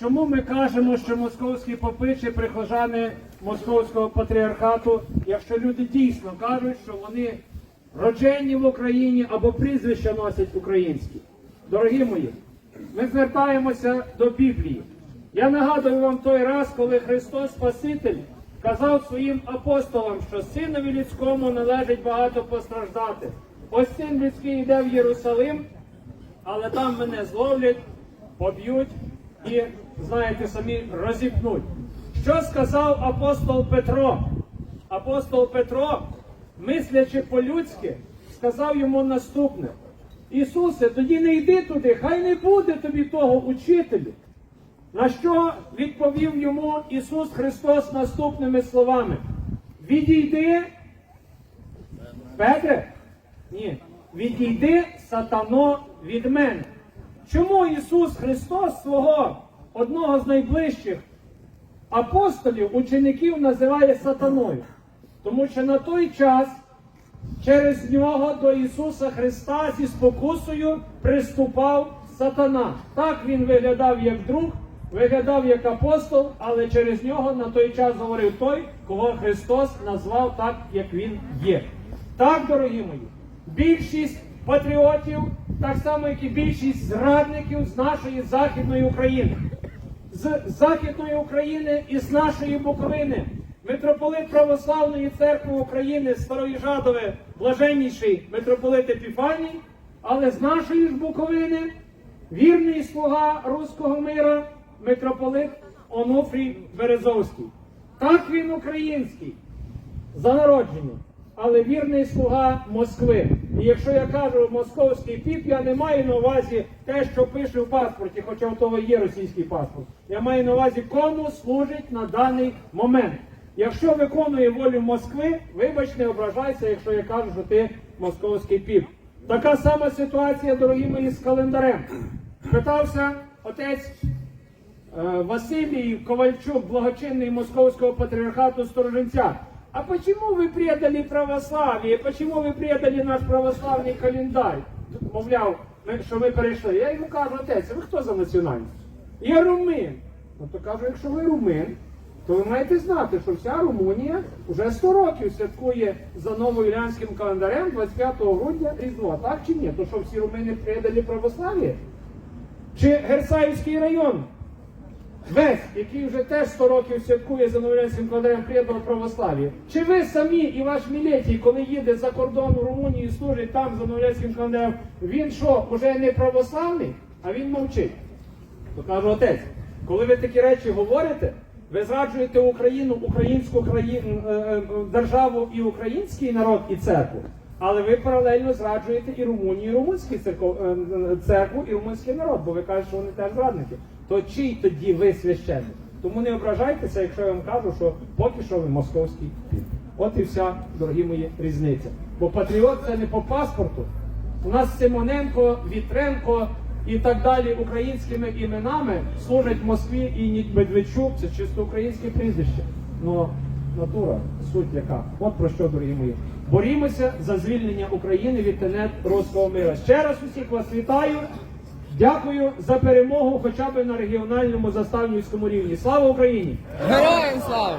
чому ми кажемо, що московські попи чи прихожани московського патріархату, якщо люди дійсно кажуть, що вони роджені в Україні або прізвища носять українські? Дорогі мої, ми звертаємося до Біблії. Я нагадую вам той раз, коли Христос Спаситель казав своїм апостолам, що синові людському належить багато постраждати. Ось син людський йде в Єрусалим, але там мене зловлять, поб'ють і, знаєте, самі розіпнуть. Що сказав апостол Петро? Апостол Петро, мислячи по-людськи, сказав йому наступне: Ісусе, тоді не йди туди, хай не буде тобі того учителю. На що відповів йому Ісус Христос наступними словами: Відійди, Петре, ні, відійди, сатано, від мене. Чому Ісус Христос свого одного з найближчих апостолів, учеників називає сатаною? Тому що на той час через нього до Ісуса Христа зі спокусою приступав сатана. Так він виглядав як друг, виглядав як апостол, але через нього на той час говорив той, кого Христос назвав так, як він є. Так, дорогі мої, більшість патріотів, так само, як і більшість зрадників з нашої Західної України з Західної України і з нашої Буковини. Митрополит Православної церкви України Старої Жадове, блаженніший митрополит Епіфаній, але з нашої ж Буковини вірний слуга руського мира, митрополит Онуфрій Березовський. Так він український за народженням, але вірний слуга Москви. І якщо я кажу московський піп, я не маю на увазі те, що пише в паспорті, хоча в того є російський паспорт. Я маю на увазі, кому служить на даний момент. Якщо виконує волю Москви, вибач, не ображайся, якщо я кажу, що ти московський піп. Така сама ситуація, дорогі мої, з календарем. Питався отець Е, Василий Ковальчук, благочинный московского патриархата Стороженца. А почему вы предали православие? Почему ви предали наш православний календарь? Мовляв, ми- що ви перейшли. Я йому кажу, отець, ви хто за національність? Я румин. Ну то кажу, якщо ви румин, то ви маєте знати, що вся Румунія вже 100 років святкує за новоюлянським календарем 25 грудня Різдво. Так чи ні? То що всі румини предали православ'я? Чи Герсаївський район? Весь, який вже теж 100 років святкує за Новоянським календарем приєднаного православ'я. Чи ви самі і ваш Мілетій, коли їде за кордон в Румунію служить там за Новоянським календарем, він що, уже не православний, а він мовчить? То кажу, отець, коли ви такі речі говорите, ви зраджуєте Україну, українську країну, е, е, державу і український народ і церкву, але ви паралельно зраджуєте і Румунію, і е, е, церкву, і румунський народ, бо ви кажете, що вони теж зрадники. То чий тоді ви священник? Тому не ображайтеся, якщо я вам кажу, що поки що ви московський піп. От і вся, дорогі мої, різниця. Бо патріот це не по паспорту. У нас Симоненко, Вітренко і так далі українськими іменами служать в Москві і Медведчук, це чисто українське прізвище. Ну, натура, суть яка. От про що, дорогі мої. Борімося за звільнення України від тенет руського мира. Ще раз усіх вас вітаю. Дякую за перемогу хоча б на регіональному заставницькому рівні. Слава Україні! Героям слава!